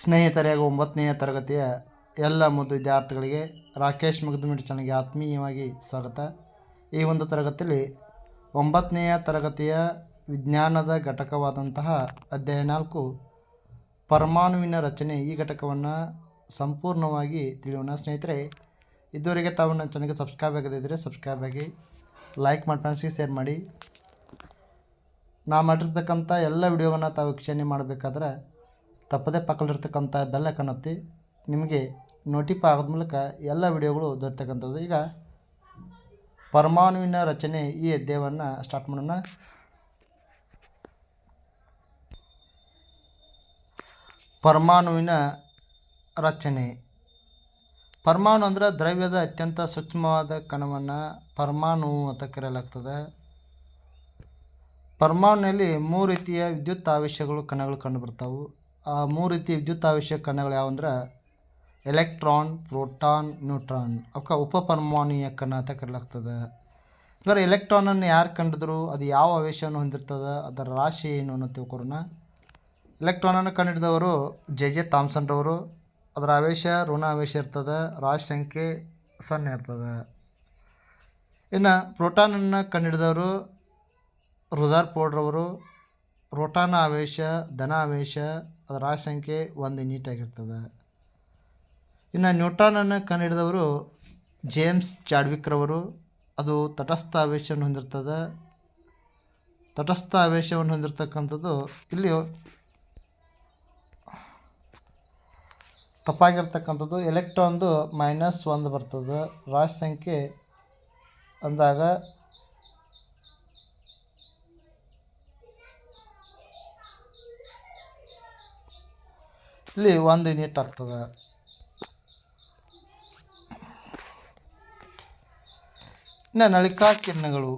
ಸ್ನೇಹಿತರೆ ಒಂಬತ್ತನೆಯ ತರಗತಿಯ ಎಲ್ಲ ಮುದ್ದು ವಿದ್ಯಾರ್ಥಿಗಳಿಗೆ ರಾಕೇಶ್ ಮುಗ್ದಮಿಟ್ ಚಾನಲ್ಗೆ ಆತ್ಮೀಯವಾಗಿ ಸ್ವಾಗತ. ಈ ಒಂದು ತರಗತಿಯಲ್ಲಿ ಒಂಬತ್ತನೆಯ ತರಗತಿಯ ವಿಜ್ಞಾನದ ಘಟಕವಾದಂತಹ ಅಧ್ಯಾಯ ನಾಲ್ಕು ಪರಮಾಣುವಿನ ರಚನೆ ಈ ಘಟಕವನ್ನು ಸಂಪೂರ್ಣವಾಗಿ ತಿಳಿಯೋಣ. ಸ್ನೇಹಿತರೆ, ಇದುವರೆಗೆ ತಾವು ನನ್ನ ಚಾನಲ್ಗೆ ಸಬ್ಸ್ಕ್ರೈಬ್ ಆಗದಿದ್ದರೆ ಸಬ್ಸ್ಕ್ರೈಬ್ ಆಗಿ, ಲೈಕ್ ಮಾಡಿ ಫ್ರೆಂಡ್ಸ್ಗೆ ಶೇರ್ ಮಾಡಿ. ನಾ ಮಾಡಿರ್ತಕ್ಕಂಥ ಎಲ್ಲ ವಿಡಿಯೋವನ್ನು ತಾವು ವೀಕ್ಷಣೆ ಮಾಡಬೇಕಾದ್ರೆ ತಪ್ಪದೇ ಪಕ್ಕದಲ್ಲಿರ್ತಕ್ಕಂಥ ಬೆಲ್ಲ ಕಾಣುತ್ತೆ ನಿಮಗೆ ನೋಟಿಫೈ ಆಗೋದ ಮೂಲಕ ಎಲ್ಲ ವಿಡಿಯೋಗಳು ದೊರೆತಕ್ಕಂಥದ್ದು. ಈಗ ಪರಮಾಣುವಿನ ರಚನೆ ಈ ಅಧ್ಯಾಯವನ್ನು ಸ್ಟಾರ್ಟ್ ಮಾಡೋಣ. ಪರಮಾಣುವಿನ ರಚನೆ. ಪರಮಾಣು ಅಂದರೆ ದ್ರವ್ಯದ ಅತ್ಯಂತ ಸೂಕ್ಷ್ಮವಾದ ಕಣವನ್ನು ಪರಮಾಣು ಅಂತ ಕರೆಯಲಾಗ್ತದೆ. ಪರಮಾಣುವಿನಲ್ಲಿ ಮೂರು ರೀತಿಯ ವಿದ್ಯುತ್ ಆವೇಶಗಳು, ಕಣಗಳು ಕಂಡುಬರ್ತಾವೆ. ಆ ಮೂರು ರೀತಿ ವಿದ್ಯುತ್ ಆವೇಶ ಕಣಗಳು ಯಾವಂದ್ರೆ ಎಲೆಕ್ಟ್ರಾನ್, ಪ್ರೋಟಾನ್, ನ್ಯೂಟ್ರಾನ್. ಅವಕ್ಕೆ ಉಪಪರಮಾಣುಯ ಕಣ ಅಂತ ಕರೆಯಲಾಗ್ತದೆ. ಅಂದರೆ ಎಲೆಕ್ಟ್ರಾನನ್ನು ಯಾರು ಕಂಡಿದ್ರು, ಅದು ಯಾವ ಆವೇಶವನ್ನು ಹೊಂದಿರ್ತದೆ, ಅದರ ರಾಶಿ ಏನು ಅನ್ನೋ ತಿಳ್ಕೊರೋಣ ಎಲೆಕ್ಟ್ರಾನನ್ನು ಕಂಡುಹಿಡಿದವರು ಜೆ ಜೆ ಥಾಮ್ಸನ್ರವರು ಅದರ ಆವೇಶ ಋಣ ಆವೇಶ ಇರ್ತದೆ, ರಾಶಿ ಸಂಖ್ಯೆ ಸೊನ್ನೆ ಇರ್ತದೆ. ಇನ್ನು ಪ್ರೋಟಾನನ್ನು ಕಂಡುಹಿಡಿದವರು ರುದಾರ್ ಪೋಡ್ರವರು. ರೋಟಾನ ಆವೇಶ, ಧನ ಆವೇಶ ಅದರ ರಾಶಿ ಸಂಖ್ಯೆ ಒಂದು ನೀಟಾಗಿರ್ತದೆ. ಇನ್ನು ನ್ಯೂಟ್ರಾನನ್ನು ಕಂಡುಹಿಡಿದವರು ಜೇಮ್ಸ್ ಚಾಡ್ವಿಕ್ರವರು ಅದು ತಟಸ್ಥ ಆವೇಶವನ್ನು ಹೊಂದಿರ್ತದೆ. ತಟಸ್ಥ ಆವೇಶವನ್ನು ಹೊಂದಿರತಕ್ಕಂಥದ್ದು ಇಲ್ಲಿ ತಪ್ಪಾಗಿರ್ತಕ್ಕಂಥದ್ದು. ಎಲೆಕ್ಟ್ರಾನ್ದು ಮೈನಸ್ ಒಂದು ಬರ್ತದೆ. ರಾಶಿ ಸಂಖ್ಯೆ ಅಂದಾಗ ಇಲ್ಲಿ ಒಂದು ಯೂನಿಟ್ ಆಗ್ತದೆ. ಇನ್ನು ನಳಿಕಾ ಕಿರಣಗಳು.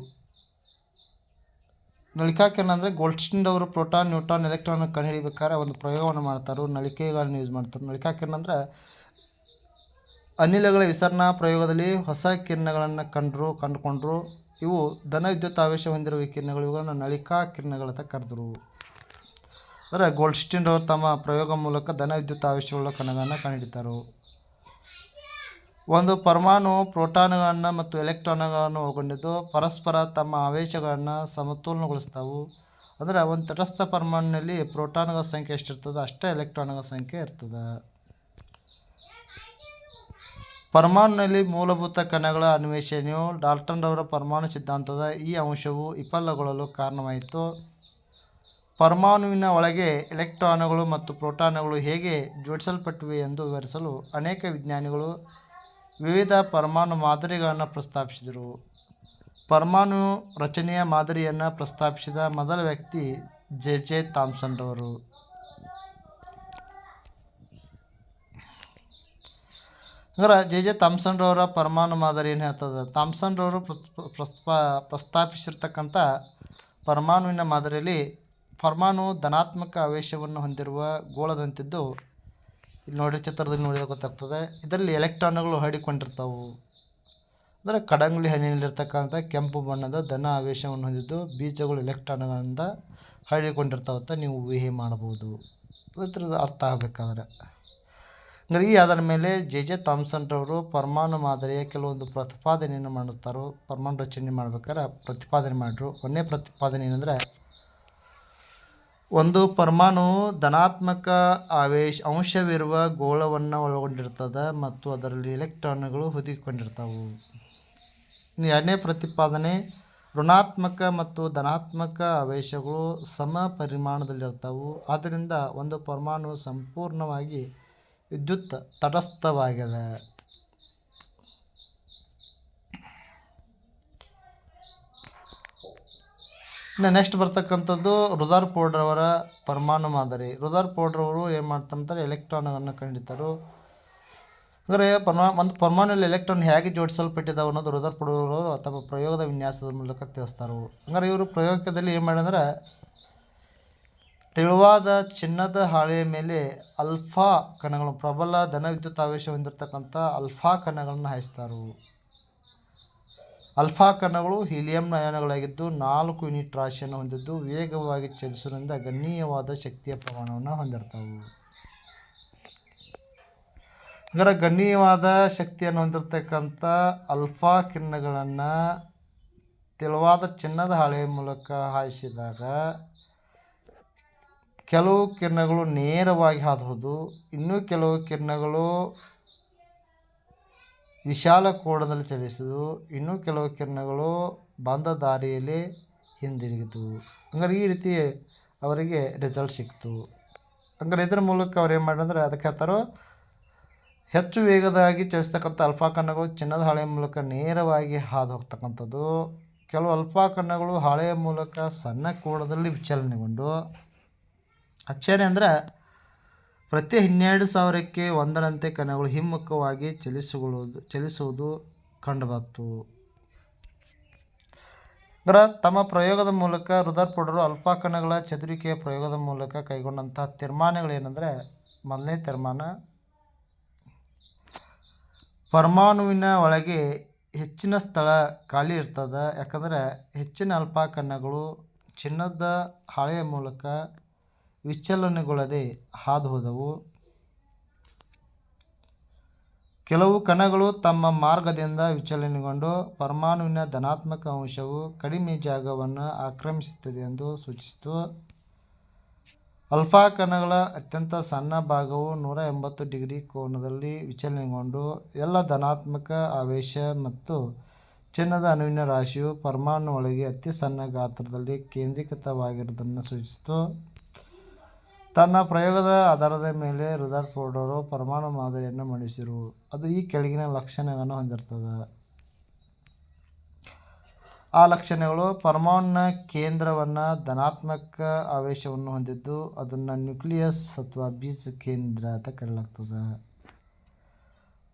ನಳಿಕಾ ಕಿರಣ ಅಂದರೆ ಗೋಲ್ಡ್ಸ್ಟಿಂಡ್ ಅವರು ಪ್ರೋಟಾನ್ ನ್ಯೂಟ್ರಾನ್ ಎಲೆಕ್ಟ್ರಾನ್ ಕಂಡುಹಿಡಿಬೇಕಾದ್ರೆ ಒಂದು ಪ್ರಯೋಗವನ್ನು ಮಾಡ್ತಾರೆ. ನಳಿಕೆಗಳನ್ನು ಯೂಸ್ ಮಾಡ್ತಾರೆ. ನಳಿಕಾ ಕಿರಣ ಅಂದರೆ ಅನಿಲಗಳ ವಿಸರಣಾ ಪ್ರಯೋಗದಲ್ಲಿ ಹೊಸ ಕಿರಣಗಳನ್ನು ಕಂಡರು, ಕಂಡುಕೊಂಡ್ರು. ಇವು ಧನ ವಿದ್ಯುತ್ ಆವೇಶ ಹೊಂದಿರುವ ಕಿರಣಗಳು. ಇವುಗಳನ್ನು ನಳಿಕಾ ಕಿರಣಗಳಂತ ಕರೆದರು. ಅಂದರೆ ಗೋಲ್ಡ್ಸ್ಟಿನ್ ಅವರು ತಮ್ಮ ಪ್ರಯೋಗ ಮೂಲಕ ಧನ ವಿದ್ಯುತ್ ಆವೇಶವುಳ್ಳ ಕಣಗಳನ್ನು ಕಂಡುಹಿಡಿತಾರೆ ಒಂದು ಪರಮಾಣು ಪ್ರೋಟಾನ್ಗಳನ್ನು ಮತ್ತು ಎಲೆಕ್ಟ್ರಾನ್ಗಳನ್ನು ಒಳಗೊಂಡಿದ್ದು ಪರಸ್ಪರ ತಮ್ಮ ಆವೇಶಗಳನ್ನು ಸಮತೋಲನಗೊಳಿಸ್ತಾವು. ಅಂದರೆ ಒಂದು ತಟಸ್ಥ ಪರಮಾಣುನಲ್ಲಿ ಪ್ರೋಟಾನ್ಗಳ ಸಂಖ್ಯೆ ಎಷ್ಟಿರ್ತದೆ ಅಷ್ಟೇ ಎಲೆಕ್ಟ್ರಾನ್ಗಳ ಸಂಖ್ಯೆ ಇರ್ತದೆ. ಪರಮಾಣುನಲ್ಲಿ ಮೂಲಭೂತ ಕಣಗಳ ಅನ್ವೇಷಣೆಯು ಡಾಲ್ಟನ್ರವರ ಪರಮಾಣು ಸಿದ್ಧಾಂತದ ಈ ಅಂಶವು ವಿಫಲಗೊಳ್ಳಲು ಕಾರಣವಾಯಿತು. ಪರಮಾಣುವಿನ ಒಳಗೆ ಎಲೆಕ್ಟ್ರಾನುಗಳು ಮತ್ತು ಪ್ರೋಟಾನುಗಳು ಹೇಗೆ ಜೋಡಿಸಲ್ಪಟ್ಟಿವೆ ಎಂದು ವಿವರಿಸಲು ಅನೇಕ ವಿಜ್ಞಾನಿಗಳು ವಿವಿಧ ಪರಮಾಣು ಮಾದರಿಗಳನ್ನು ಪ್ರಸ್ತಾಪಿಸಿದರು. ಪರಮಾಣು ರಚನೆಯ ಮಾದರಿಯನ್ನು ಪ್ರಸ್ತಾಪಿಸಿದ ಮೊದಲ ವ್ಯಕ್ತಿ ಜೆ ಜೆ ಥಾಮ್ಸನ್ರವರು ಅಂದ್ರೆ ಜೆ ಜೆ ಥಾಮ್ಸನ್ರವರ ಪರಮಾಣು ಮಾದರಿ ಏನು ಹೇಳ್ತದೆ ಥಾಮ್ಸನ್ರವರು ಪ್ರಸ್ತಾ, ಪ್ರಸ್ತಾಪಿಸಿರ್ತಕ್ಕಂಥ ಪರಮಾಣುವಿನ ಮಾದರಿಯಲ್ಲಿ ಪರಮಾಣು ಧನಾತ್ಮಕ ಆವೇಶವನ್ನು ಹೊಂದಿರುವ ಗೋಳದಂತಿದ್ದು ಇಲ್ಲಿ ನೋಡಿ ಚಿತ್ರದಲ್ಲಿ ನೋಡಿದ ಗೊತ್ತಾಗ್ತದೆ. ಇದರಲ್ಲಿ ಎಲೆಕ್ಟ್ರಾನ್ಗಳು ಹರಡಿಕೊಂಡಿರ್ತಾವೆ. ಅಂದರೆ ಕಡಂಗುಳಿ ಹಣ್ಣಿನಲ್ಲಿರ್ತಕ್ಕಂಥ ಕೆಂಪು ಬಣ್ಣದ ಧನ ಆವೇಶವನ್ನು ಹೊಂದಿದ್ದು ಬೀಜಗಳು ಎಲೆಕ್ಟ್ರಾನ್ಗಳಿಂದ ಹರಡಿಕೊಂಡಿರ್ತಾವಂತ ನೀವು ಊಹೆ ಮಾಡಬಹುದು. ಅದ್ರದ್ದು ಅರ್ಥ ಆಗಬೇಕಾದ್ರೆ. ಅಂದರೆ ಈ ಅದರ ಮೇಲೆ ಜೆ ಜೆ ಥಾಮ್ಸನ್ರವರು ಪರಮಾಣು ಮಾದರಿಯ ಕೆಲವೊಂದು ಪ್ರತಿಪಾದನೆಯನ್ನು ಮಾಡುತ್ತಾರೋ ಪರಮಾಣು ರಚನೆ ಮಾಡ್ಬೇಕಾದ್ರೆ ಪ್ರತಿಪಾದನೆ ಮಾಡಿದ್ರು ಒಂದೇ ಪ್ರತಿಪಾದನೆ ಏನಂದರೆ ಒಂದು ಪರಮಾಣು ಧನಾತ್ಮಕ ಆವೇಶ ಅಂಶವಿರುವ ಗೋಳವನ್ನು ಒಳಗೊಂಡಿರ್ತದ ಮತ್ತು ಅದರಲ್ಲಿ ಎಲೆಕ್ಟ್ರಾನ್ಗಳು ಹೊದಿಕೊಂಡಿರ್ತಾವು ಎರಡನೇ ಪ್ರತಿಪಾದನೆ, ಋಣಾತ್ಮಕ ಮತ್ತು ಧನಾತ್ಮಕ ಆವೇಶಗಳು ಸಮ ಪರಿಮಾಣದಲ್ಲಿರ್ತಾವೆ. ಆದ್ದರಿಂದ ಒಂದು ಪರಮಾಣು ಸಂಪೂರ್ಣವಾಗಿ ವಿದ್ಯುತ್ ತಟಸ್ಥವಾಗಿದೆ. ಇನ್ನು ನೆಕ್ಸ್ಟ್ ಬರ್ತಕ್ಕಂಥದ್ದು ರುದಾರ್ ಪೌಡ್ರವರ ಪರಮಾಣು ಮಾದರಿ. ರುದಾರ್ ಪೌಡ್ರವರು ಏನು ಮಾಡ್ತಾರಂತಾರೆ ಎಲೆಕ್ಟ್ರಾನನ್ನು ಕಂಡಿದ್ದರು. ಅಂದರೆ ಪರ್ಮಾ, ಒಂದು ಪರಮಾಣುವಲ್ಲಿ ಎಲೆಕ್ಟ್ರಾನ್ ಹೇಗೆ ಜೋಡಿಸಲ್ಪಟ್ಟಿದ್ದಾವೆ ಅನ್ನೋದು ರುದಾರ್ ಪೌಡ್ರವರು ತಮ್ಮ ಪ್ರಯೋಗದ ವಿನ್ಯಾಸದ ಮೂಲಕ ತಿಳಿಸ್ತಾರೆ ಹಂಗಾರೆ ಇವರು ಪ್ರಯೋಗದಲ್ಲಿ ಏನು ಮಾಡಿದ್ರೆ? ತೆಳುವಾದ ಚಿನ್ನದ ಹಾಳೆಯ ಮೇಲೆ ಅಲ್ಫಾ ಕಣಗಳು, ಪ್ರಬಲ ಧನವಿದ್ಯುತ್ ಆವೇಶ ಹೊಂದಿರತಕ್ಕಂಥ ಅಲ್ಫಾ ಕಣಗಳನ್ನು ಹಾಯಿಸ್ತಾರೆ ಅಲ್ಫಾ ಕಣಗಳು ಹೀಲಿಯಂನ ಅಯಾನುಗಳಾಗಿದ್ದು ನಾಲ್ಕು ಯೂನಿಟ್ ರಾಶಿಯನ್ನು ಹೊಂದಿದ್ದು ವೇಗವಾಗಿ ಚಲಿಸುವುದರಿಂದ ಗಣನೀಯವಾದ ಶಕ್ತಿಯ ಪ್ರಮಾಣವನ್ನು ಹೊಂದಿರ್ತವೆ. ಇದರ ಗಣ್ಯವಾದ ಶಕ್ತಿಯನ್ನು ಹೊಂದಿರತಕ್ಕಂಥ ಅಲ್ಫಾ ಕಿರಣಗಳನ್ನು ತೆಳುವಾದ ಚಿನ್ನದ ಹಾಳೆಯ ಮೂಲಕ ಹಾಯಿಸಿದಾಗ ಕೆಲವು ಕಿರಣಗಳು ನೇರವಾಗಿ ಹಾದುವುದು ಇನ್ನೂ ಕೆಲವು ಕಿರಣಗಳು ವಿಶಾಲ ಕೋಣದಲ್ಲಿ ಚಲಿಸಿದವು ಇನ್ನೂ ಕೆಲವು ಕಿರಣಗಳು ಬಂದ ದಾರಿಯಲ್ಲಿ ಹಿಂದಿರುಗಿದವು ಹಂಗಾರೆ ಈ ರೀತಿ ಅವರಿಗೆ ರಿಸಲ್ಟ್ ಸಿಕ್ತು. ಹಂಗಾರೆ ಇದ್ರ ಮೂಲಕ ಅವ್ರು ಏನು ಮಾಡಿದ್ರೆ ಅದಕ್ಕೆ ಹೇಳ್ತಾರೋ, ಹೆಚ್ಚು ವೇಗದಾಗಿ ಚಲಿಸ್ತಕ್ಕಂಥ ಅಲ್ಫಾ ಕಣ್ಣಗಳು ಚಿನ್ನದ ಹಾಳೆಯ ಮೂಲಕ ನೇರವಾಗಿ ಹಾದು ಹೋಗ್ತಕ್ಕಂಥದ್ದು ಕೆಲವು ಅಲ್ಫಾ ಕಣ್ಣಗಳು ಹಾಳೆಯ ಮೂಲಕ ಸಣ್ಣ ಕೋಡದಲ್ಲಿ ವಿಚಲನೆಗೊಂಡು. ಅಚ್ಚರಿ ಅಂದರೆ ಪ್ರತಿ ಹನ್ನೆರಡು ಸಾವಿರಕ್ಕೆ ಒಂದರಂತೆ ಕಣಗಳು ಹಿಮ್ಮುಖವಾಗಿ ಚಲಿಸುಗಳು ಚಲಿಸುವುದು ಕಂಡುಬಂತು ಅದರ ತಮ್ಮ ಪ್ರಯೋಗದ ಮೂಲಕ ರುದರ್ಫೋರ್ಡರು ಅಲ್ಪ ಕಣಗಳ ಚದುರಿಕೆಯ ಪ್ರಯೋಗದ ಮೂಲಕ ಕೈಗೊಂಡಂತಹ ತೀರ್ಮಾನಗಳೇನೆಂದರೆ, ಮೊದಲನೇ ತೀರ್ಮಾನ, ಪರಮಾಣುವಿನ ಒಳಗೆ ಹೆಚ್ಚಿನ ಸ್ಥಳ ಖಾಲಿ ಇರ್ತದೆ. ಯಾಕಂದರೆ ಹೆಚ್ಚಿನ ಅಲ್ಫಾ ಕಣಗಳು ಚಿನ್ನದ ಹಾಳೆಯ ಮೂಲಕ ವಿಚಲನೆಗೊಳ್ಳದೆ ಹಾದು ಹೋದವು ಕೆಲವು ಕಣಗಳು ತಮ್ಮ ಮಾರ್ಗದಿಂದ ವಿಚಲನೆಗೊಂಡು ಪರಮಾಣುವಿನ ಧನಾತ್ಮಕ ಅಂಶವು ಕಡಿಮೆ ಜಾಗವನ್ನು ಆಕ್ರಮಿಸುತ್ತದೆ ಎಂದು ಸೂಚಿಸಿತು. ಅಲ್ಫಾ ಕಣಗಳ ಅತ್ಯಂತ ಸಣ್ಣ ಭಾಗವು ನೂರ ಎಂಬತ್ತು ಡಿಗ್ರಿ ಕೋನದಲ್ಲಿ ವಿಚಲನೆಗೊಂಡು ಎಲ್ಲ ಧನಾತ್ಮಕ ಆವೇಶ ಮತ್ತು ಚಿನ್ನದ ಅಣುವಿನ ರಾಶಿಯು ಪರಮಾಣು ಒಳಗೆ ಅತಿ ಸಣ್ಣ ಗಾತ್ರದಲ್ಲಿ ಕೇಂದ್ರೀಕೃತವಾಗಿರುವುದನ್ನು ಸೂಚಿಸಿತು. ತನ್ನ ಪ್ರಯೋಗದ ಆಧಾರದ ಮೇಲೆ ರುದರ್ಫೋರ್ಡರು ಪರಮಾಣು ಮಾದರಿಯನ್ನು ಮಂಡಿಸಿದರು ಅದು ಈ ಕೆಳಗಿನ ಲಕ್ಷಣಗಳನ್ನು ಹೊಂದಿರ್ತದೆ. ಆ ಲಕ್ಷಣಗಳು ಪರಮಾಣುನ ಕೇಂದ್ರವನ್ನು ಧನಾತ್ಮಕ ಆವೇಶವನ್ನು ಹೊಂದಿದ್ದು, ಅದನ್ನು ನ್ಯೂಕ್ಲಿಯಸ್ ಅಥವಾ ಬೀಜ ಕೇಂದ್ರ ಅಂತ ಕರೆಯಲಾಗ್ತದೆ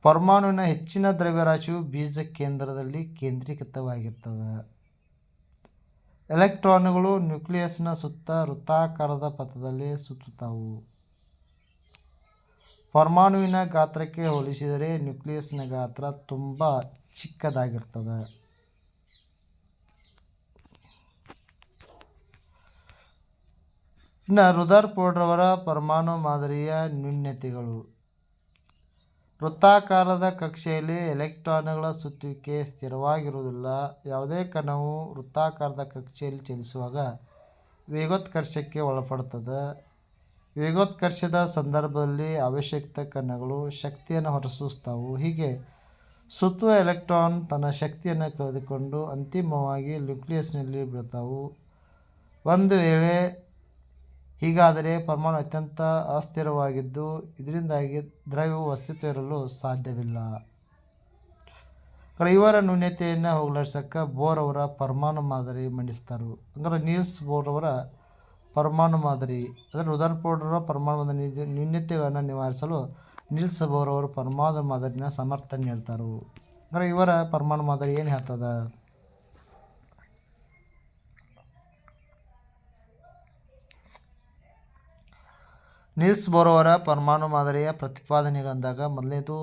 ಪರಮಾಣುವಿನ ಹೆಚ್ಚಿನ ದ್ರವ್ಯರಾಶಿಯು ಬೀಜ ಕೇಂದ್ರದಲ್ಲಿ ಕೇಂದ್ರೀಕೃತವಾಗಿರ್ತದೆ. ಎಲೆಕ್ಟ್ರಾನುಗಳು ನ್ಯೂಕ್ಲಿಯಸ್ನ ಸುತ್ತ ವೃತ್ತಾಕಾರದ ಪಥದಲ್ಲಿ ಸುತ್ತುತ್ತವು. ಪರಮಾಣುವಿನ ಗಾತ್ರಕ್ಕೆ ಹೋಲಿಸಿದರೆ ನ್ಯೂಕ್ಲಿಯಸ್ನ ಗಾತ್ರ ತುಂಬ ಚಿಕ್ಕದಾಗಿರ್ತದೆ ಇನ್ನು ಪೌಡ್ರವರ ಪರಮಾಣು ಮಾದರಿಯ ನ್ಯೂನ್ಯತೆಗಳು ವೃತ್ತಾಕಾರದ ಕಕ್ಷೆಯಲ್ಲಿ ಎಲೆಕ್ಟ್ರಾನುಗಳ ಸುತ್ತುವಿಕೆ ಸ್ಥಿರವಾಗಿರುವುದಿಲ್ಲ. ಯಾವುದೇ ಕಣವು ವೃತ್ತಾಕಾರದ ಕಕ್ಷೆಯಲ್ಲಿ ಚಲಿಸುವಾಗ ವೇಗೋತ್ಕರ್ಷಕ್ಕೆ ಒಳಪಡುತ್ತದೆ. ವೇಗೋತ್ಕರ್ಷದ ಸಂದರ್ಭದಲ್ಲಿ ಆವೇಶಯುಕ್ತ ಕಣಗಳು ಶಕ್ತಿಯನ್ನು ಹೊರಸೂಸ್ತಾವು ಹೀಗೆ ಸುತ್ತುವ ಎಲೆಕ್ಟ್ರಾನ್ ತನ್ನ ಶಕ್ತಿಯನ್ನು ಕಳೆದುಕೊಂಡು ಅಂತಿಮವಾಗಿ ನ್ಯೂಕ್ಲಿಯಸ್ನಲ್ಲಿ ಬೀಳ್ತಾವು ಒಂದು ವೇಳೆ ಹೀಗಾದರೆ ಪರಮಾಣು ಅತ್ಯಂತ ಅಸ್ಥಿರವಾಗಿದ್ದು, ಇದರಿಂದಾಗಿ ದ್ರವ್ಯವು ಅಸ್ತಿತ್ವ ಇರಲು ಸಾಧ್ಯವಿಲ್ಲ. ಇವರ ನ್ಯೂನತೆಯನ್ನು ಬೋರ್ ಅವರ ಪರಮಾಣು ಮಾದರಿ ಮಂಡಿಸ್ತಾರೆ. ಅಂದ್ರೆ ನೀಲ್ಸ್ ಬೋರ್ ಅವರ ಪರಮಾಣು ಮಾದರಿ, ಅಂದರೆ ರುದರ್ಫೋರ್ಡ್ರ ಪರಮಾಣು ಮಾದರಿ ನ್ಯೂನ್ಯತೆಗಳನ್ನು ನಿವಾರಿಸಲು ನೀಲ್ಸ್ ಬೋರ್ ಅವರು ಪರಮಾಣು ಮಾದರಿನ ಸಮರ್ಥನೆ ನೀಡ್ತಾರೆ ಅಂದರೆ ಇವರ ಪರಮಾಣು ಮಾದರಿ ಏನು ಹೇಳ್ತದ? ನೀಲ್ಸ್ ಬೋರ್ ಅವರ ಪರಮಾಣು ಮಾದರಿಯ ಪ್ರತಿಪಾದನೆಗಳಂದಾಗ ಮೊದಲನೇದು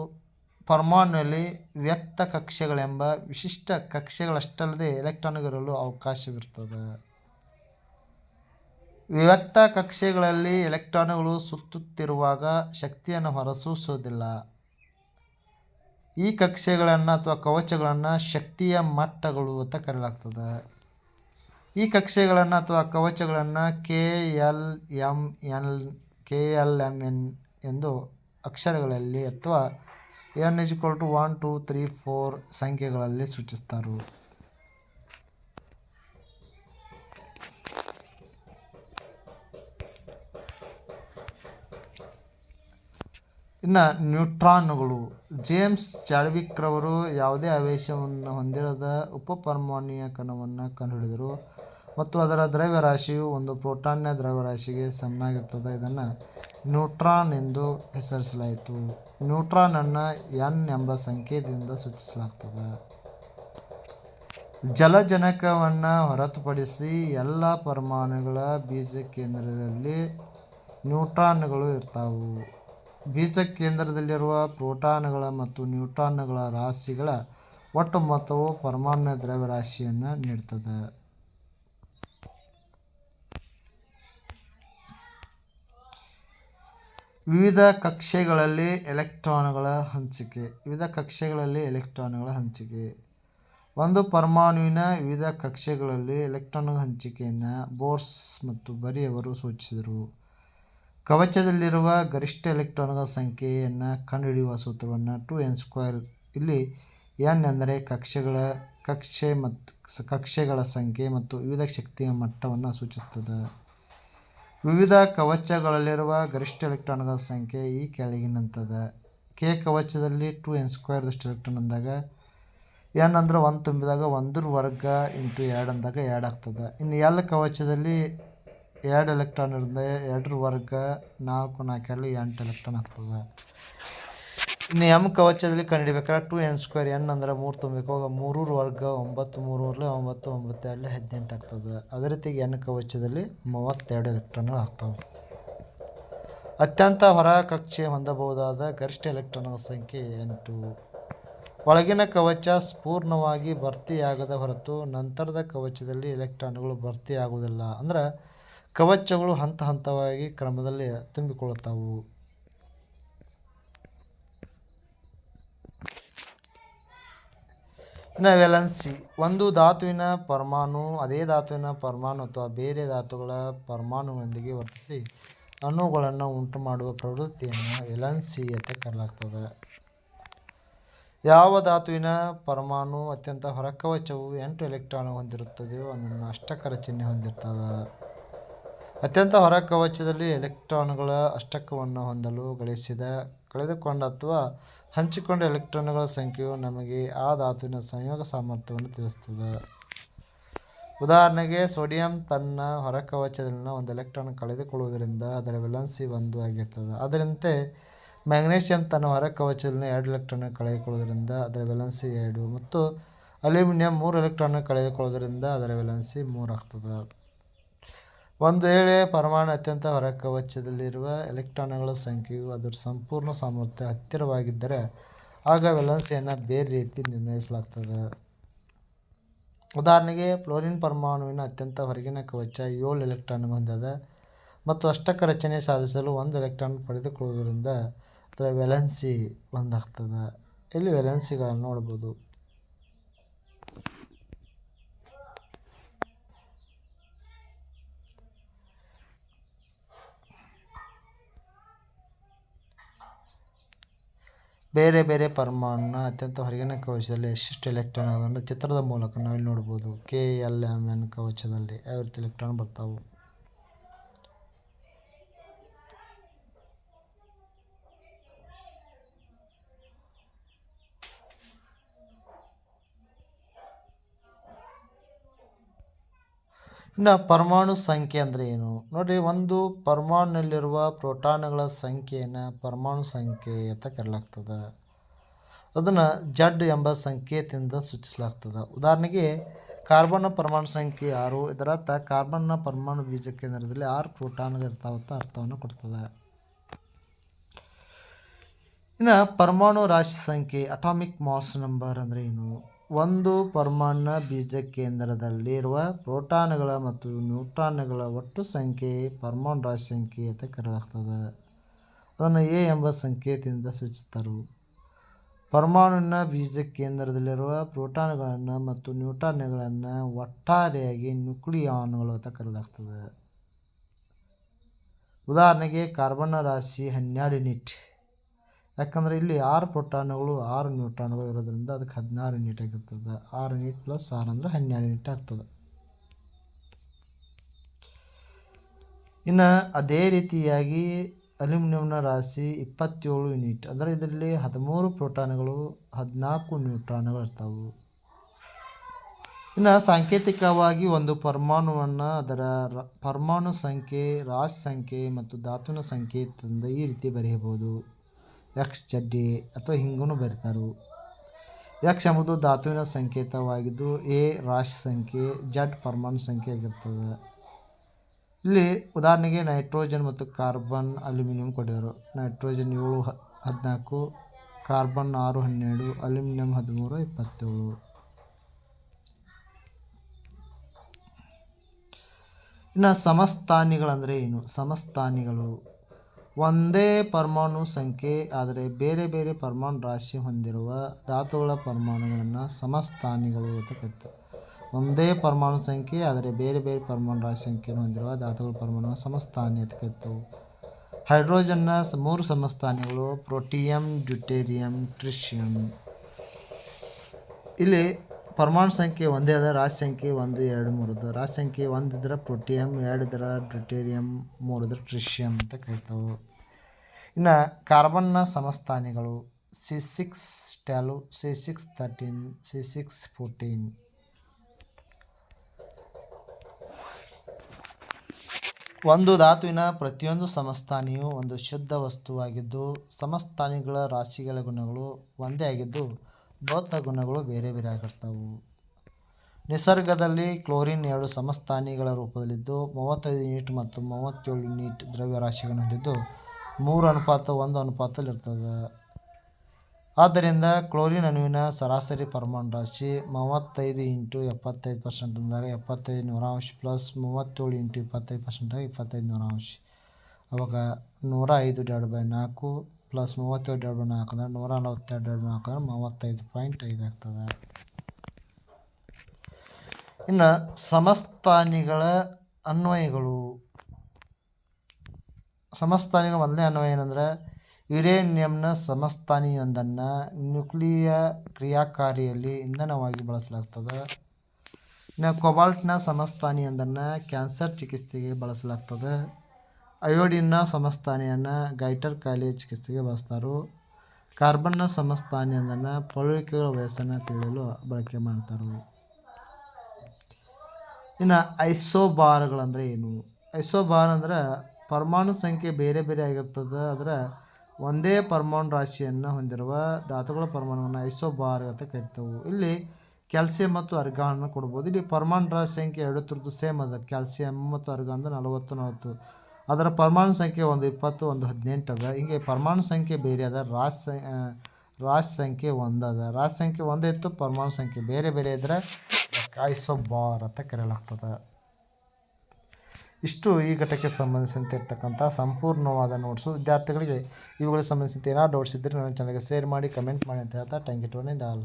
ಪರಮಾಣುವಲ್ಲಿ ವ್ಯಕ್ತ ಕಕ್ಷೆಗಳೆಂಬ ವಿಶಿಷ್ಟ ಕಕ್ಷೆಗಳಷ್ಟಲ್ಲದೆ ಎಲೆಕ್ಟ್ರಾನ್ಗಳಿರಲು ಅವಕಾಶವಿರ್ತದೆ. ವಿವಕ್ತ ಕಕ್ಷೆಗಳಲ್ಲಿ ಎಲೆಕ್ಟ್ರಾನುಗಳು ಸುತ್ತುತ್ತಿರುವಾಗ ಶಕ್ತಿಯನ್ನು ಹೊರಸೂಸುವುದಿಲ್ಲ. ಈ ಕಕ್ಷೆಗಳನ್ನು ಅಥವಾ ಕವಚಗಳನ್ನು ಶಕ್ತಿಯ ಮಟ್ಟಗಳು ಅಂತ ಕರೆಯಲಾಗ್ತದೆ. ಈ ಕಕ್ಷೆಗಳನ್ನು ಅಥವಾ ಕವಚಗಳನ್ನು K L M L K L M N ಎಂದು ಅಕ್ಷರಗಳಲ್ಲಿ ಅಥವಾ N is equal to one two three four ಸಂಖ್ಯೆಗಳಲ್ಲಿ ಸೂಚಿಸ್ತಾರೆ. ಇನ್ನು ನ್ಯೂಟ್ರಾನ್ಗಳು, ಜೇಮ್ಸ್ ಚಾಡ್ವಿಕ್ ರವರು ಯಾವುದೇ ಆವೇಶವನ್ನು ಹೊಂದಿರದ ಉಪಪರಮಾಣುಯ ಕಣವನ್ನು ಕಂಡುಹಿಡಿದರು. ಮತ್ತು ಅದರ ದ್ರವ್ಯರಾಶಿಯು ಒಂದು ಪ್ರೋಟಾನ್ನ ದ್ರವ್ಯರಾಶಿಗೆ ಸಮನಾಗಿರ್ತದೆ. ಇದನ್ನು ನ್ಯೂಟ್ರಾನ್ ಎಂದು ಹೆಸರಿಸಲಾಯಿತು. ನ್ಯೂಟ್ರಾನನ್ನು ಎನ್ ಎಂಬ ಸಂಕೇತದಿಂದ ಸೂಚಿಸಲಾಗ್ತದೆ. ಜಲಜನಕವನ್ನು ಹೊರತುಪಡಿಸಿ ಎಲ್ಲ ಪರಮಾಣುಗಳ ಬೀಜ ಕೇಂದ್ರದಲ್ಲಿ ನ್ಯೂಟ್ರಾನ್ಗಳು ಇರ್ತಾವು. ಬೀಜ ಕೇಂದ್ರದಲ್ಲಿರುವ ಪ್ರೋಟಾನ್ಗಳ ಮತ್ತು ನ್ಯೂಟ್ರಾನ್ಗಳ ರಾಶಿಗಳ ಒಟ್ಟು ಮೊತ್ತವು ಪರಮಾಣು ದ್ರವ್ಯರಾಶಿಯನ್ನು ನೀಡ್ತದೆ. ವಿವಿಧ ಕಕ್ಷೆಗಳಲ್ಲಿ ಎಲೆಕ್ಟ್ರಾನ್ಗಳ ಹಂಚಿಕೆ, ವಿವಿಧ ಕಕ್ಷೆಗಳಲ್ಲಿ ಎಲೆಕ್ಟ್ರಾನ್ಗಳ ಹಂಚಿಕೆ. ಒಂದು ಪರಮಾಣುವಿನ ವಿವಿಧ ಕಕ್ಷೆಗಳಲ್ಲಿ ಎಲೆಕ್ಟ್ರಾನ್ಗಳ ಹಂಚಿಕೆಯನ್ನು ಬೋರ್ಸ್ ಮತ್ತು ಬರಿಯವರು ಸೂಚಿಸಿದರು. ಕವಚದಲ್ಲಿರುವ ಗರಿಷ್ಠ ಎಲೆಕ್ಟ್ರಾನ್ಗಳ ಸಂಖ್ಯೆಯನ್ನು ಕಂಡುಹಿಡಿಯುವ ಸೂತ್ರವನ್ನು ಟು ಎನ್ ಸ್ಕ್ವೇರ್ ಇಲ್ಲಿ ಎನ್ ಎಂದರೆ ಕಕ್ಷೆಗಳ, ಕಕ್ಷೆ ಮತ್ತು ಕಕ್ಷೆಗಳ ಸಂಖ್ಯೆ ಮತ್ತು ವಿವಿಧ ಶಕ್ತಿಯ ಮಟ್ಟವನ್ನು ಸೂಚಿಸುತ್ತದೆ ವಿವಿಧ ಕವಚಗಳಲ್ಲಿರುವ ಗರಿಷ್ಠ ಎಲೆಕ್ಟ್ರಾನ್ಗಳ ಸಂಖ್ಯೆ ಈ ಕೆಳಗಿನಂತದ. ಕೆ ಕವಚದಲ್ಲಿ ಟು ಎನ್ ಸ್ಕ್ವೇರ್ದಷ್ಟು ಎಲೆಕ್ಟ್ರಾನ್ ಅಂದಾಗ ಎನ್ ಅಂದ್ರೆ ಒಂದು ತುಂಬಿದಾಗ ಒಂದ್ರ ವರ್ಗ ಇಂಟು ಎರಡು ಅಂದಾಗ ಎರಡು ಆಗ್ತದೆ. ಇನ್ನು ಎಲ್ ಕವಚದಲ್ಲಿ ಎರಡು ಎಲೆಕ್ಟ್ರಾನ್ ಇರ್ತದೆ ಎರಡರ ವರ್ಗ ನಾಲ್ಕು ನಾಲ್ಕು ಎರಡು ಎಂಟು ಎಲೆಕ್ಟ್ರಾನ್ ಆಗ್ತದೆ. ಇನ್ನು ಎಂ ಕವಚದಲ್ಲಿ ಕಂಡುಹಿಡಿಬೇಕಾದ್ರೆ ಟು ಎನ್ ಸ್ಕ್ವೇರ್ ಎನ್ ಅಂದ್ರೆ ಮೂರು ತುಂಬಬೇಕು ಮೂರೂರ ವರ್ಗ, ಒಂಬತ್ತು ಮೂರೂರಲ್ಲಿ ಒಂಬತ್ತು ಒಂಬತ್ತು ಅಲ್ಲಿ ಹದಿನೆಂಟು ಆಗ್ತದೆ. ಅದೇ ರೀತಿ ಎನ್ ಕವಚದಲ್ಲಿ ಮೂವತ್ತೆರಡು ಎಲೆಕ್ಟ್ರಾನ್ಗಳು ಆಗ್ತವೆ. ಅತ್ಯಂತ ಹೊರ ಕಕ್ಷೆ ಹೊಂದಬಹುದಾದ ಗರಿಷ್ಠ ಎಲೆಕ್ಟ್ರಾನ್ಗಳ ಸಂಖ್ಯೆ ಎಂಟು. ಒಳಗಿನ ಕವಚ ಪೂರ್ಣವಾಗಿ ಭರ್ತಿಯಾಗದ ಹೊರತು ನಂತರದ ಕವಚದಲ್ಲಿ ಎಲೆಕ್ಟ್ರಾನ್ಗಳು ಭರ್ತಿಯಾಗುವುದಿಲ್ಲ. ಅಂದ್ರೆ ಕವಚಗಳು ಹಂತ ಹಂತವಾಗಿ ಕ್ರಮದಲ್ಲಿ ತುಂಬಿಕೊಳ್ಳುತ್ತವು. ವೆಲನ್ಸಿ. ಒಂದು ಧಾತುವಿನ ಪರಮಾಣು, ಅದೇ ಧಾತುವಿನ ಪರಮಾಣು ಅಥವಾ ಬೇರೆ ಧಾತುಗಳ ಪರಮಾಣುಗಳೊಂದಿಗೆ ವರ್ತಿಸಿ ಅಣುಗಳನ್ನು ಉಂಟು ಮಾಡುವ ಪ್ರವೃತ್ತಿಯನ್ನು ವೆಲನ್ಸಿ ಅಂತ ಕರೆಯಲಾಗ್ತದೆ. ಯಾವ ಧಾತುವಿನ ಪರಮಾಣು ಅತ್ಯಂತ ಹೊರಕವಚವು ಎಂಟು ಎಲೆಕ್ಟ್ರಾನ್ ಹೊಂದಿರುತ್ತದೆಯೋ ಅದನ್ನು ಅಷ್ಟಕರ ಚಿಹ್ನೆ ಹೊಂದಿರ್ತದೆ. ಅತ್ಯಂತ ಹೊರಕವಚದಲ್ಲಿ ಎಲೆಕ್ಟ್ರಾನ್ಗಳ ಅಷ್ಟಕವನ್ನು ಹೊಂದಲು ಗಳಿಸಿದ ಕಳೆದುಕೊಂಡ ಅಥವಾ ಹಂಚಿಕೊಂಡ ಎಲೆಕ್ಟ್ರಾನ್ಗಳ ಸಂಖ್ಯೆಯು ನಮಗೆ ಆ ಧಾತುವಿನ ಸಂಯೋಗ ಸಾಮರ್ಥ್ಯವನ್ನು ತಿಳಿಸುತ್ತದೆ. ಉದಾಹರಣೆಗೆ, ಸೋಡಿಯಂ ತನ್ನ ಹೊರಕವಚದಲ್ಲಿನ ಒಂದು ಎಲೆಕ್ಟ್ರಾನ್ ಕಳೆದುಕೊಳ್ಳುವುದರಿಂದ ಅದರ ವೆಲನ್ಸಿ ಒಂದು ಆಗಿರ್ತದೆ ಅದರಂತೆ, ಮ್ಯಾಗ್ನೇಷಿಯಂ ತನ್ನ ಹೊರಕವಚದಲ್ಲಿನ ಎರಡು ಎಲೆಕ್ಟ್ರಾನ್ ಕಳೆದುಕೊಳ್ಳುವುದರಿಂದ ಅದರ ವೆಲನ್ಸಿ ಎರಡು ಮತ್ತು ಅಲ್ಯೂಮಿನಿಯಂ ಮೂರು ಎಲೆಕ್ಟ್ರಾನ್ ಕಳೆದುಕೊಳ್ಳುವುದರಿಂದ ಅದರ ವೆಲನ್ಸಿ ಮೂರು ಆಗ್ತದೆ. ಒಂದು ವೇಳೆ ಪರಮಾಣು ಅತ್ಯಂತ ಹೊರಕವಚದಲ್ಲಿರುವ ಎಲೆಕ್ಟ್ರಾನ್ಗಳ ಸಂಖ್ಯೆಯು ಅದರ ಸಂಪೂರ್ಣ ಸಾಮರ್ಥ್ಯ ಹತ್ತಿರವಾಗಿದ್ದರೆ ಆಗ ವೆಲನ್ಸಿಯನ್ನು ಬೇರೆ ರೀತಿ ನಿರ್ಣಯಿಸಲಾಗ್ತದೆ. ಉದಾಹರಣೆಗೆ, ಫ್ಲೋರಿನ್ ಪರಮಾಣುವಿನ ಅತ್ಯಂತ ಹೊರಗಿನ ಕವಚ ಏಳು ಎಲೆಕ್ಟ್ರಾನ್ ಹೊಂದಿದ ಮತ್ತು ಅಷ್ಟಕ ರಚನೆ ಸಾಧಿಸಲು ಒಂದು ಎಲೆಕ್ಟ್ರಾನ್ ಪಡೆದುಕೊಳ್ಳುವುದರಿಂದ ಅದರ ವೆಲೆನ್ಸಿ ಒಂದಾಗ್ತದೆ. ಇಲ್ಲಿ ವೆಲೆನ್ಸಿಗಳನ್ನು ನೋಡ್ಬೋದು. ಬೇರೆ ಬೇರೆ ಪರಮಾಣುನ ಅತ್ಯಂತ ಹೊರಗಿನ ಕವಚದಲ್ಲಿ ಎಷ್ಟೆಷ್ಟು ಎಲೆಕ್ಟ್ರಾನ್ ಅದನ್ನು ಚಿತ್ರದ ಮೂಲಕ ನಾವಿಲ್ಲಿ ನೋಡ್ಬೋದು. ಕೆ ಎಲ್ ಎಂ ಎನ್ ಕವಚದಲ್ಲಿ ಯಾವ ರೀತಿ ಎಲೆಕ್ಟ್ರಾನ್ ಬರ್ತಾವೆ. ಇನ್ನು ಪರಮಾಣು ಸಂಖ್ಯೆ ಅಂದರೆ ಏನು? ನೋಡಿ ಒಂದು ಪರಮಾಣುನಲ್ಲಿರುವ ಪ್ರೋಟಾನ್ಗಳ ಸಂಖ್ಯೆಯನ್ನು ಪರಮಾಣು ಸಂಖ್ಯೆ ಅಂತ ಕರೆಯಲಾಗ್ತದೆ ಅದನ್ನು ಜಡ್ ಎಂಬ ಸಂಕೇತದಿಂದ ಸೂಚಿಸಲಾಗ್ತದೆ. ಉದಾಹರಣೆಗೆ ಕಾರ್ಬನ್ನ ಪರಮಾಣು ಸಂಖ್ಯೆ ಆರು ಇದರರ್ಥ ಕಾರ್ಬನ್ನ ಪರಮಾಣು ಬೀಜ ಕೇಂದ್ರದಲ್ಲಿ ಆರು ಪ್ರೋಟಾನ್ಗಳು ಇರ್ತಾವಂತ ಅರ್ಥವನ್ನು ಕೊಡ್ತದೆ. ಇನ್ನು ಪರಮಾಣು ರಾಶಿ ಸಂಖ್ಯೆ ಅಟಾಮಿಕ್ ಮಾಸ್ ನಂಬರ್ ಅಂದರೆ ಏನು? ಒಂದು ಪರಮಾಣು ಬೀಜ ಕೇಂದ್ರದಲ್ಲಿರುವ ಪ್ರೋಟಾನ್ಗಳ ಮತ್ತು ನ್ಯೂಟ್ರಾನ್ಗಳ ಒಟ್ಟು ಸಂಖ್ಯೆ ಪರಮಾಣು ರಾಶಿ ಸಂಖ್ಯೆ ಅಂತ ಕರೆಯಲಾಗ್ತದೆ. ಅದನ್ನು ಎ ಎಂಬ ಸಂಕೇತದಿಂದ ಸೂಚಿಸ್ತಾರೆ. ಪರಮಾಣುವಿನ ಬೀಜ ಕೇಂದ್ರದಲ್ಲಿರುವ ಪ್ರೋಟಾನ್ಗಳನ್ನು ಮತ್ತು ನ್ಯೂಟ್ರಾನ್ಗಳನ್ನು ಒಟ್ಟಾರೆಯಾಗಿ ನ್ಯೂಕ್ಲಿಯಾನ್ಗಳು ಅಂತ ಕರೆಯಲಾಗ್ತದೆ. ಉದಾಹರಣೆಗೆ ಕಾರ್ಬನ್ನ ರಾಶಿ ಹನ್ನೆರಡು ಯೂನಿಟ್. ಯಾಕಂದರೆ ಇಲ್ಲಿ ಆರು ಪ್ರೋಟಾನ್ಗಳು, ಆರು ನ್ಯೂಟ್ರಾನ್ಗಳು ಇರೋದ್ರಿಂದ ಅದಕ್ಕೆ ಹದಿನಾರು ಯೂನಿಟ್ ಆಗಿರ್ತದೆ. ಆರು ಯೂನಿಟ್ ಪ್ಲಸ್ ಆರು ಅಂದರೆ ಹನ್ನೆರಡು ಯೂನಿಟ್ ಆಗ್ತದೆ. ಇನ್ನು ಅದೇ ರೀತಿಯಾಗಿ ಅಲ್ಯೂಮಿನಿಯಂನ ರಾಶಿ ಇಪ್ಪತ್ತೇಳು ಯೂನಿಟ್ ಅಂದರೆ ಇದರಲ್ಲಿ ಹದಿಮೂರು ಪ್ರೋಟಾನ್ಗಳು, ಹದಿನಾಲ್ಕು ನ್ಯೂಟ್ರಾನ್ಗಳು ಇರ್ತಾವೆ. ಇನ್ನು ಸಾಂಕೇತಿಕವಾಗಿ ಒಂದು ಪರಮಾಣುವನ್ನು ಅದರ ಪರಮಾಣು ಸಂಖ್ಯೆ, ರಾಶಿ ಸಂಖ್ಯೆ ಮತ್ತು ಧಾತುವಿನ ಸಂಕೇತದಿಂದ ಈ ರೀತಿ ಬರೆಯಬಹುದು. ಎಕ್ಸ್ ಚಡ್ಡಿ ಅಥವಾ ಹಿಂಗೂ ಬರೀತಾರೆ. ಯಕ್ಷ ಎಂಬುದು ಧಾತುವಿನ ಸಂಕೇತವಾಗಿದ್ದು ಎ ರಾಶಿ ಸಂಖ್ಯೆ, ಜಡ್ ಪರಮಾಣು ಸಂಖ್ಯೆ ಆಗಿರ್ತದೆ. ಇಲ್ಲಿ ಉದಾಹರಣೆಗೆ ನೈಟ್ರೋಜನ್ ಮತ್ತು ಕಾರ್ಬನ್ ಅಲ್ಯೂಮಿನಿಯಂ ಕೊಟ್ಟಿದ್ದಾರೆ. ನೈಟ್ರೋಜನ್ ಏಳು ಹದಿನಾಲ್ಕು, ಕಾರ್ಬನ್ ಆರು, ಹನ್ನೆರಡು, ಅಲ್ಯೂಮಿನಿಯಂ ಹದಿಮೂರು, ಇಪ್ಪತ್ತೇಳು. ಇನ್ನು ಸಮಸ್ಥಾನಿಗಳಂದರೆ ಏನು? ಸಮಸ್ಥಾನಿಗಳು. ಒಂದೇ ಪರಮಾಣು ಸಂಖ್ಯೆ, ಆದರೆ ಬೇರೆ ಬೇರೆ ಪರಮಾಣು ರಾಶಿ ಹೊಂದಿರುವ ಧಾತುಗಳ ಪರಮಾಣುಗಳನ್ನು ಸಮಸ್ಥಾನಿಗಳು ಕರೀತಾರೆ ಒಂದೇ ಪರಮಾಣು ಸಂಖ್ಯೆ, ಆದರೆ ಬೇರೆ ಬೇರೆ ಪರಮಾಣು ರಾಶಿ ಸಂಖ್ಯೆಯನ್ನು ಹೊಂದಿರುವ ಧಾತುಗಳ ಪರಮಾಣು ಸಮಸ್ಥಾನಿ ಅಂತ ಕರಿತೇವೆ ಹೈಡ್ರೋಜನ್ನ ಮೂರು ಸಮಸ್ಥಾನಿಗಳು, ಪ್ರೋಟಿಯಂ, ಡ್ಯೂಟೇರಿಯಂ, ಟ್ರಿಷಿಯಂ. ಇಲ್ಲಿ ಪರಮಾಣು ಸಂಖ್ಯೆ ಒಂದೇ ಅದ, ರಾಶಿ ಸಂಖ್ಯೆ ಒಂದು, ಎರಡು, ಮೂರು ಅದ. ರಾಶಿ ಸಂಖ್ಯೆ ಒಂದು ಇದ್ರೆ ಪ್ರೋಟಿಯಂ ಎರಡು ಇದ್ರೆ ಡ್ಯೂಟೇರಿಯಂ ಮೂರು ಇದ್ರೆ ಟ್ರಿಷಿಯಂ ಅಂತ ಕರಿತಾವೆ. ಇನ್ನು ಕಾರ್ಬನ್ನ ಸಮಸ್ಥಾನಿಗಳು C six twelve C six thirteen C six fourteen ಒಂದು ಧಾತುವಿನ ಪ್ರತಿಯೊಂದು ಸಮಸ್ಥಾನಿಯು ಒಂದು ಶುದ್ಧ ವಸ್ತುವಾಗಿದ್ದು, ಸಮಸ್ಥಾನಿಗಳ ರಾಶಿಗಳ ಗುಣಗಳು ಒಂದೇ ಆಗಿದ್ದು ಭೌತ ಗುಣಗಳು ಬೇರೆ ಬೇರೆ ಆಗಿರ್ತವೆ. ನಿಸರ್ಗದಲ್ಲಿ ಕ್ಲೋರಿನ್ ಎರಡು ಸಮಸ್ಥಾನಿಗಳ ರೂಪದಲ್ಲಿದ್ದು, ಮೂವತ್ತೈದು ಯೂನಿಟ್ ಮತ್ತು ಮೂವತ್ತೇಳು ಯೂನಿಟ್ ದ್ರವ್ಯರಾಶಿಗಳನ್ನು ಹೊಂದಿದ್ದು, ಮೂರು ಅನುಪಾತ, ಒಂದು ಅನುಪಾತದಲ್ಲಿರ್ತದೆ. ಆದ್ದರಿಂದ ಕ್ಲೋರಿನ್ ಅಣುವಿನ ಸರಾಸರಿ ಪರಮಾಣು ರಾಶಿ ಮೂವತ್ತೈದು ಇಂಟು ಎಪ್ಪತ್ತೈದು ಪರ್ಸೆಂಟ್ ಅಂದಾಗ ಎಪ್ಪತ್ತೈದು ನೂರಾಂಶ ಪ್ಲಸ್ ಮೂವತ್ತೇಳು ಇಂಟು ಇಪ್ಪತ್ತೈದು ಪರ್ಸೆಂಟ್ ಇಪ್ಪತ್ತೈದು ನೂರಾಂಶ. ಅವಾಗ ನೂರ ಐದು ಡಿವೈಡ್ ಬೈ ನಾಲ್ಕು ಪ್ಲಸ್ ಮೂವತ್ತೇಳು ಎರಡು ಬಣ್ಣ ನಾಲ್ಕು ಅಂದ್ರೆ ನೂರ ನಲವತ್ತೆರಡು ಎರಡು ಬಣ್ಣ ನಾಲ್ಕು ಅಂದ್ರೆ ಮೂವತ್ತೈದು ಪಾಯಿಂಟ್ ಐದು ಆಗ್ತದೆ. ಇನ್ನು ಸಮಸ್ಥಾನಿಗಳ ಅನ್ವಯಗಳು. ಸಮಸ್ಥಾನಿಗಳ ಮೊದಲನೇ ಅನ್ವಯ ಏನಂದ್ರೆ ಯುರೇನಿಯಂನ ಸಮಸ್ಥಾನಿಯೊಂದನ್ನು ನ್ಯೂಕ್ಲಿಯ ಕ್ರಿಯಾಕಾರಿಯಲ್ಲಿ ಇಂಧನವಾಗಿ ಬಳಸಲಾಗ್ತದೆ. ಇನ್ನು ಕೊಬಾಲ್ಟ್ನ ಸಮಸ್ಥಾನಿಯೊಂದನ್ನು ಕ್ಯಾನ್ಸರ್ ಚಿಕಿತ್ಸೆಗೆ ಬಳಸಲಾಗ್ತದೆ. ಅಯೋಡಿನ್ನ ಸಮಸ್ಥಾನಿಯನ್ನ ಗೈಟರ್ ಕಾಯಿಲೆ ಚಿಕಿತ್ಸೆಗೆ ಬಳಸ್ತಾರು. ಕಾರ್ಬನ್ನ ಸಮಸ್ಥಾನಿಯನ್ನ ಪಳುವಿಕೆಗಳ ವಯಸ್ಸನ್ನ ತಿಳಿಯಲು ಬಳಕೆ ಮಾಡ್ತಾರೆ. ಇನ್ನು ಐಸೋಬಾರ್ಗಳಂದ್ರೆ ಏನು? ಐಸೋಬಾರ್ ಅಂದ್ರೆ ಪರಮಾಣು ಸಂಖ್ಯೆ ಬೇರೆ ಬೇರೆ ಆಗಿರ್ತದೆ, ಅದರ ಒಂದೇ ಪರಮಾಣು ರಾಶಿಯನ್ನು ಹೊಂದಿರುವ ಧಾತುಗಳ ಪರಮಾಣುವನ್ನು ಐಸೋಬಾರ್ ಅಂತ ಕರಿತವು. ಇಲ್ಲಿ ಕ್ಯಾಲ್ಸಿಯಂ ಮತ್ತು ಅರ್ಗಾನನ್ನು ಕೊಡ್ಬೋದು. ಇಲ್ಲಿ ಪರಮಾಣು ರಾಶಿ ಸಂಖ್ಯೆ ಎರಡು ತುರ್ತು ಸೇಮ್ ಅದ. ಕ್ಯಾಲ್ಸಿಯಂ ಮತ್ತು ಅರ್ಗಾನ್ ನಲವತ್ತು ನಲವತ್ತು. ಅದರ ಪರಮಾಣು ಸಂಖ್ಯೆ ಒಂದು ಇಪ್ಪತ್ತು, ಒಂದು ಹದಿನೆಂಟು ಅದ. ಹಿಂಗೆ ಪರಮಾಣು ಸಂಖ್ಯೆ ಬೇರೆ ಅದ, ರಾಶಿ ರಾಶಿ ಸಂಖ್ಯೆ ಒಂದು ಅದ. ಸಂಖ್ಯೆ ಒಂದೇ ಇತ್ತು, ಪರಮಾಣು ಸಂಖ್ಯೆ ಬೇರೆ ಬೇರೆ ಇದ್ದರೆ ಬಾರ್ ಅಂತ ಕರೆಯಲಾಗ್ತದೆ. ಇಷ್ಟು ಈ ಘಟಕ್ಕೆ ಸಂಬಂಧಿಸಿದಂತೆ ಇರ್ತಕ್ಕಂಥ ಸಂಪೂರ್ಣವಾದ ನೋಟ್ಸು. ವಿದ್ಯಾರ್ಥಿಗಳಿಗೆ ಇವುಗಳಿಗೆ ಸಂಬಂಧಿಸಿದಂತೆ ಏನಾದ್ರು ಡೌಟ್ಸ್ ಇದ್ದರೆ ನನ್ನ ಚಾನಲ್ಗೆ ಶೇರ್ ಮಾಡಿ ಕಮೆಂಟ್ ಮಾಡಿ ಅಂತ ಹೇಳ್ತಾ ಟ್ಯಾಂಕ್ ಯು ಟು ಆಲ್